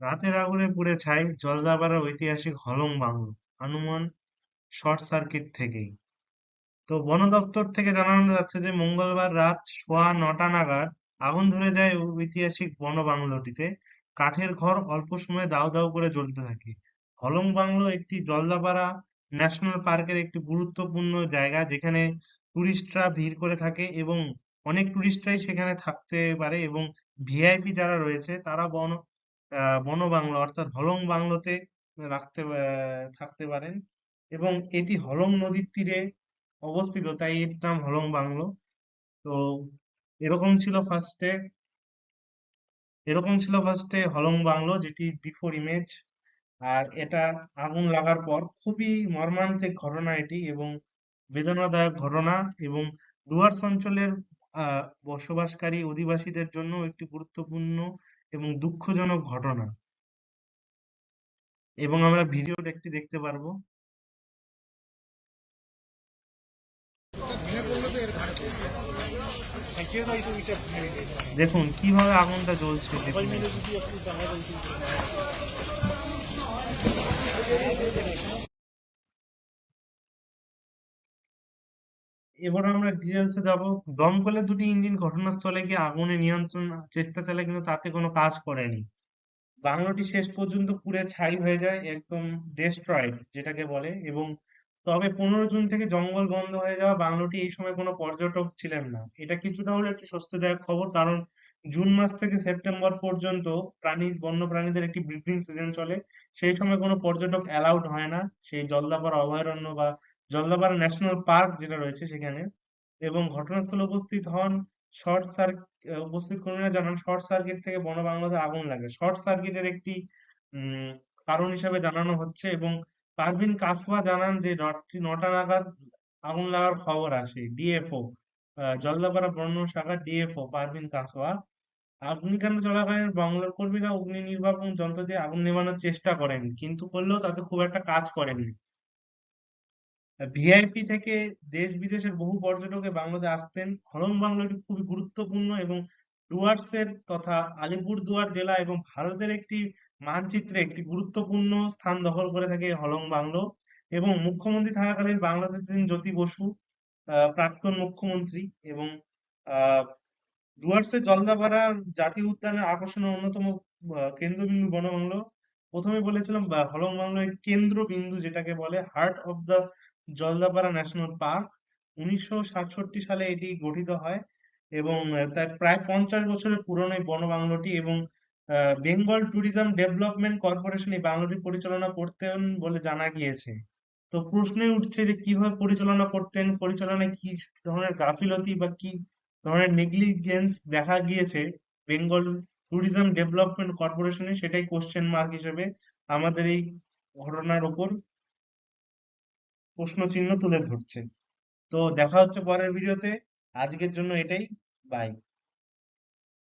রাতের আগুনে পুড়ে ছাই জলদাপাড়ার ঐতিহাসিক হলং বাংলো আনুমান শর্ট সার্কিট থেকেই। তো বন দপ্তর থেকে জানানো যাচ্ছে যে, মঙ্গলবার রাত সোয়া নটা নাগাদ আগুন ধরে যায় ঐতিহাসিক বন বাংলোটিতে। কাঠের ঘর অল্প সময়ে দাউ দাউ করে জ্বলতে থাকে। হলং বাংলো একটি জলদাপাড়া ন্যাশনাল পার্কের একটি গুরুত্বপূর্ণ জায়গা যেখানে টুরিস্টরা ভিড় করে থাকে এবং অনেক টুরিস্টরাই সেখানে থাকতে পারে এবং ভিআইপি যারা রয়েছে তারা বন আহ বন বাংলো অর্থাৎ হলং বাংলোতে রাখতে থাকতে পারেন এবং এটি হলং নদীর তীরে অবস্থিত, তাই এর নাম হলং বাংলো। তো এরকম ছিল ফার্স্টে এরকম ছিল ফার্স্টে হলং বাংলো, যেটি বিফোর ইমেজ আর এটা আগুন লাগার পর খুবই মর্মান্তিক ঘটনা এটি এবং বেদনাদায়ক ঘটনা এবং ডুয়ার্স অঞ্চলের বসবাসকারী অধিবাসীদের জন্য একটি গুরুত্বপূর্ণ এবং দুঃখজনক ঘটনা। এবং আমরা ভিডিও একটি দেখতে পারব। দেখুন, কীভাবে আগুনটা জ্বলছে এবার আমরা ডিটেলসে যাব। দমকলের দুটি ইঞ্জিন ঘটনাস্থলে গিয়ে আগুনে নিয়ন্ত্রণ, চেষ্টা চালায়, কিন্তু তাতে কোনো কাজ করেনি। বাংলোটি শেষ পর্যন্ত পুড়ে ছাই হয়ে যায়, একদম ডেস্ট্রয়েড যেটাকে বলে, এবং তবে পনেরো জুন থেকে জঙ্গল বন্ধ হয়ে যাওয়া বাংলোটি এই সময় কোনো পর্যটক ছিলেন না। এটা কিছুটা হলেও একটি স্বস্তিদায়ক খবর, কারণ জুন মাস থেকে সেপ্টেম্বর পর্যন্ত প্রাণী বন্য প্রাণীদের একটি ব্রিডিং সিজন চলে। সেই সময় কোনো পর্যটক অ্যালাউড হয় না। সেই জলদাপাড়া অভয়ারণ্য বা জলদাপাড়া ন্যাশনাল পার্ক যেটা রয়েছে সেখানে। এবং ঘটনাস্থলে উপস্থিত হন শর্ট সার্কিট উপস্থিত কর্মীরা জানান শর্ট সার্কিট থেকে বন বাংলোতে আগুন লাগে। শর্ট সার্কিটের একটি কারণ হিসাবে জানানো হচ্ছে এবং পারভিন কাসওয়া জানান যে, নটা নাগাদ আগুন লাগার খবর আসে। ডিএফও জলদাপাড়া বন শাখা ডিএফও পারভিন কাসওয়া অগ্নিকাণ্ড চলাকালীন বাংলার কর্মীরা অগ্নি নির্বাপন যন্ত্র দিয়ে আগুন নেভানোর চেষ্টা করেন, কিন্তু করলেও তাতে খুব একটা কাজ করেনি ভিআইপি থেকে দেশ বিদেশের বহু পর্যটক বাংলাতে আসতেন। হলং বাংলোটি খুবই গুরুত্বপূর্ণ এবং ডুয়ার্সের তথা আলিপুরদুয়ার জেলা এবং ভারতের একটি মানচিত্রে একটি গুরুত্বপূর্ণ স্থান দখল করে থাকে হলং বাংলো এবং মুখ্যমন্ত্রী থাকাকালীন ছিলেন জ্যোতি বসু প্রাক্তন মুখ্যমন্ত্রী এবং ডুয়ার্সের জলদাপাড়া জাতীয় উদ্যানের আকর্ষণের অন্যতম কেন্দ্রবিন্দু বনবাংলো। প্রথমে বলেছিলাম হলং বাংলো কেন্দ্রবিন্দু যেটাকে বলে heart of the Jaldapara national park উনিশশো সাতষট্টি সালে এটি গঠিত হয়। এবং তার প্রায় পঞ্চাশ বছরের পুরনো এই বনবাংলোটি এবং বেঙ্গল ট্যুরিজম ডেভেলপমেন্ট কর্পোরেশন এই বাংলোটি পরিচালনা করতেন বলে জানা গিয়েছে। তো প্রশ্নই উঠছে যে, কীভাবে পরিচালনা করতেন, পরিচালনায় কি ধরনের গাফিলতি বা কি ধরনের নেগলিজেন্স দেখা গিয়েছে বেঙ্গল ট্যুরিজম ডেভেলপমেন্ট কর্পোরেশনে? সেটাই কোশ্চেন মার্ক হিসেবে আমাদের এই ঘটনার ওপর প্রশ্ন চিহ্ন তুলে ধরছে। তো দেখা হচ্ছে পরের ভিডিওতে। আজকের জন্য এটাই বাই